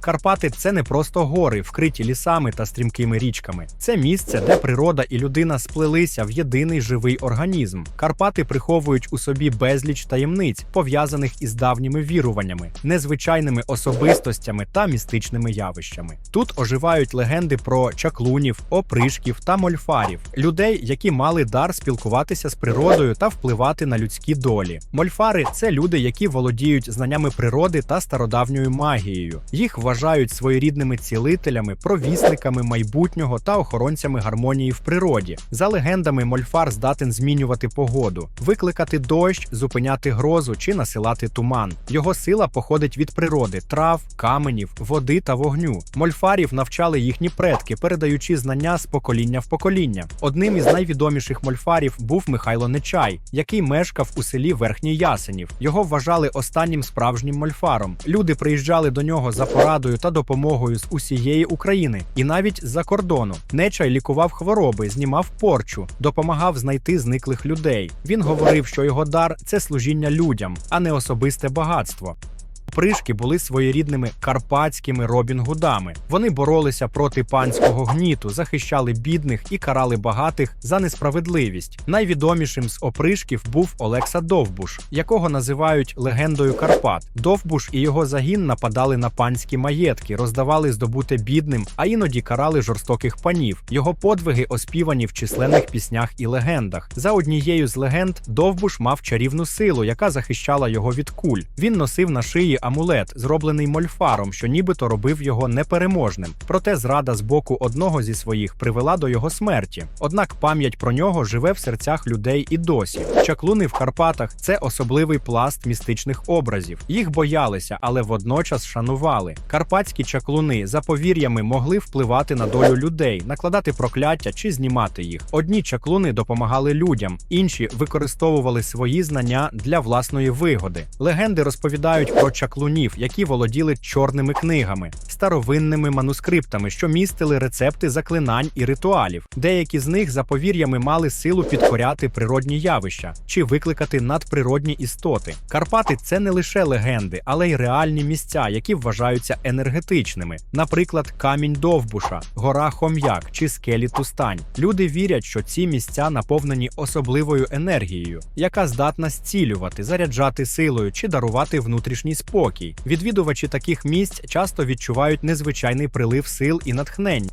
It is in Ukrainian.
Карпати це не просто гори, вкриті лісами та стрімкими річками. Це місце, де природа і людина сплелися в єдиний живий організм. Карпати приховують у собі безліч таємниць, пов'язаних із давніми віруваннями, незвичайними особистостями та містичними явищами. Тут оживають легенди про чаклунів, опришків та мольфарів, людей, які мали дар спілкуватися з природою та впливати на людські долі. Мольфари це люди, які володіють знаннями природи та стародавньою магією. Їх вважають своєрідними цілителями, провісниками майбутнього та охоронцями гармонії в природі. За легендами, мольфар здатен змінювати погоду, викликати дощ, зупиняти грозу чи насилати туман. Його сила походить від природи, трав, каменів, води та вогню. Мольфарів навчали їхні предки, передаючи знання з покоління в покоління. Одним із найвідоміших мольфарів був Михайло Нечай, який мешкав у селі Верхній Ясенів. Його вважали останнім справжнім мольфаром. Люди приїжджали до нього за порадою та допомогою з усієї України і навіть з-за кордону. Нечай лікував хвороби, знімав порчу, допомагав знайти зниклих людей. Він говорив, що його дар це служіння людям, а не особисте багатство. Пришки були своєрідними карпатськими Робін-Гудами. Вони боролися проти панського гніту, захищали бідних і карали багатих за несправедливість. Найвідомішим з опришків був Олекса Довбуш, якого називають легендою Карпат. Довбуш і його загін нападали на панські маєтки, роздавали здобуте бідним, а іноді карали жорстоких панів. Його подвиги оспівані в численних піснях і легендах. За однією з легенд Довбуш мав чарівну силу, яка захищала його від куль. Він носив на шиї амулет, зроблений мольфаром, що нібито робив його непереможним. Проте зрада з боку одного зі своїх привела до його смерті. Однак пам'ять про нього живе в серцях людей і досі. Чаклуни в Карпатах це особливий пласт містичних образів. Їх боялися, але водночас шанували. Карпатські чаклуни за повір'ями могли впливати на долю людей, накладати прокляття чи знімати їх. Одні чаклуни допомагали людям, інші використовували свої знання для власної вигоди. Легенди розповідають про чаклунів, які володіли чорними книгами, старовинними манускриптами, що містили рецепти заклинань і ритуалів. Деякі з них за повір'ями мали силу підкоряти природні явища чи викликати надприродні істоти. Карпати це не лише легенди, але й реальні місця, які вважаються енергетичними, наприклад, камінь Довбуша, гора Хом'як чи скелі Тустань. Люди вірять, що ці місця наповнені особливою енергією, яка здатна зцілювати, заряджати силою чи дарувати внутрішній спокій. Відвідувачі таких місць часто відчувають незвичайний прилив сил і натхнень.